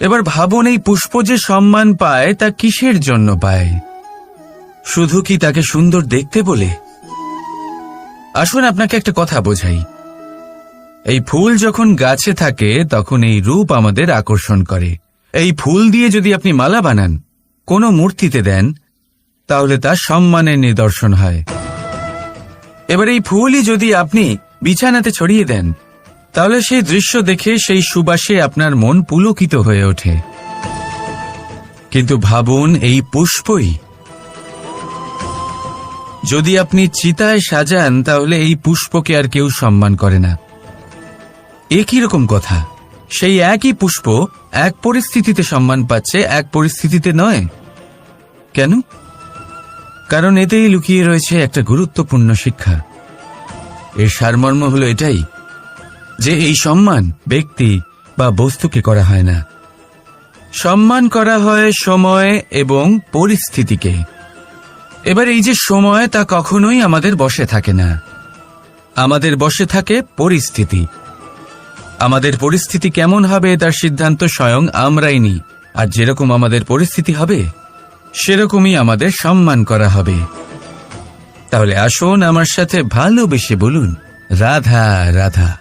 এবার ভাবুন এই পুষ্প যে সম্মান পায়, তা কিসের জন্য পায়? শুধু কি তাকে সুন্দর দেখতে বলে? আসুন আপনাকে একটা কথা বোঝাই। এই ফুল যখন গাছে থাকে, তখন এই রূপ আমাদের আকর্ষণ করে। এই ফুল দিয়ে যদি আপনি মালা বানান, কোনো মূর্তিতে দেন, তাহলে তা সম্মানের নিদর্শন হয়। এবার এই ফুলই যদি আপনি বিছানাতে ছড়িয়ে দেন তাহলে সেই দৃশ্য দেখে সেই সুবাসে আপনার মন পুলকিত হয়ে ওঠে। কিন্তু ভাবুন, এই পুষ্পই। যদি আপনি চিতায় সাজান, তাহলে এই পুষ্পকে আর কেউ সম্মান করে না। একই রকম কথা? সেই একই পুষ্প এক পরিস্থিতিতে সম্মান পাচ্ছে, এক পরিস্থিতিতে নয়। কেন? কারণ এতেই লুকিয়ে রয়েছে একটা গুরুত্বপূর্ণ শিক্ষা। এর সারমর্ম হলো এটাই যে এই সম্মান ব্যক্তি বা বস্তুকে করা হয় না। সম্মান করা হয় সময় এবং পরিস্থিতিকে। এবার এই যে সময়, তা কখনোই আমাদের বসে থাকে না। আমাদের বসে থাকে পরিস্থিতি। আমাদের পরিস্থিতি কেমন হবে, তার সিদ্ধান্ত স্বয়ং আমরাই নিই। আর যেরকম আমাদের পরিস্থিতি হবে, সেরকমই আমাদের সম্মান করা হবে। তাহলে আসুন আমার সাথে ভালোবেসে বলুন রাধা রাধা।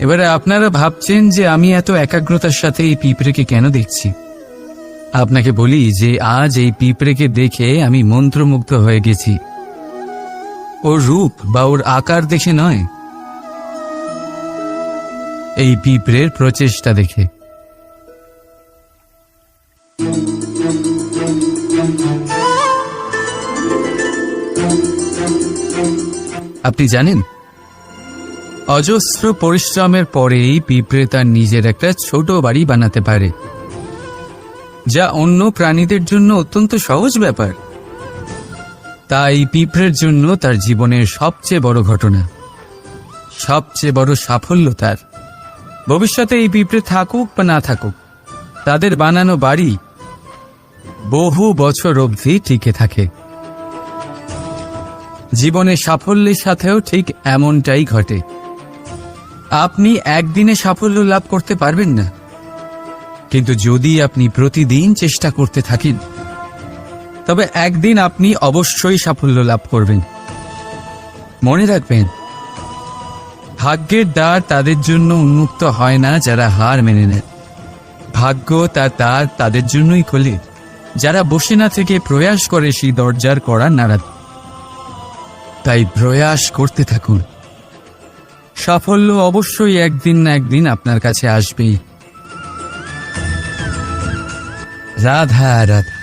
এবারে আপনারা ভাবছেন যে আমি এত একাগ্রতার সাথে এই পিঁপড়েকে কেন দেখছি? আপনাকে বলি যে আজ এই পিঁপড়েকে দেখে আমি মন্ত্রমুগ্ধ হয়ে গেছি। ওর রূপ বা ওর আকার দেখে নয়। এই পিঁপড়ের প্রচেষ্টা দেখে। আপনি জানেন? অজস্র পরিশ্রমের পরেই পিঁপড়ে তার নিজের একটা ছোট বাড়ি বানাতে পারে, যা অন্য প্রাণীদের জন্য অত্যন্ত সহজ ব্যাপার। তাই পিঁপড়ের জন্য তার জীবনের সবচেয়ে বড় ঘটনা, সবচেয়ে বড় সাফল্য তার। ভবিষ্যতে এই পিঁপড়ে থাকুক বা না থাকুক, তাদের বানানো বাড়ি বহু বছর অবধি টিকে থাকে। জীবনের সাফল্যের সাথেও ঠিক এমনটাই ঘটে। আপনি একদিনে সাফল্য লাভ করতে পারবেন না। কিন্তু যদি আপনি প্রতিদিন চেষ্টা করতে থাকেন, তবে একদিন আপনি অবশ্যই সাফল্য লাভ করবেন। মনে রাখবেন, ভাগ্যের দ্বার তাদের জন্য উন্মুক্ত হয় না যারা হার মেনে নেয়। ভাগ্য তার দ্বার তাদের জন্যই খোলে। যারা বসে না থেকে প্রয়াস করে সেই দরজার করা নাড়া তাই প্রয়াস করতে থাকুন। সাফল্য অবশ্যই একদিন না একদিন আপনার কাছে আসবেই। রাধা রাধা।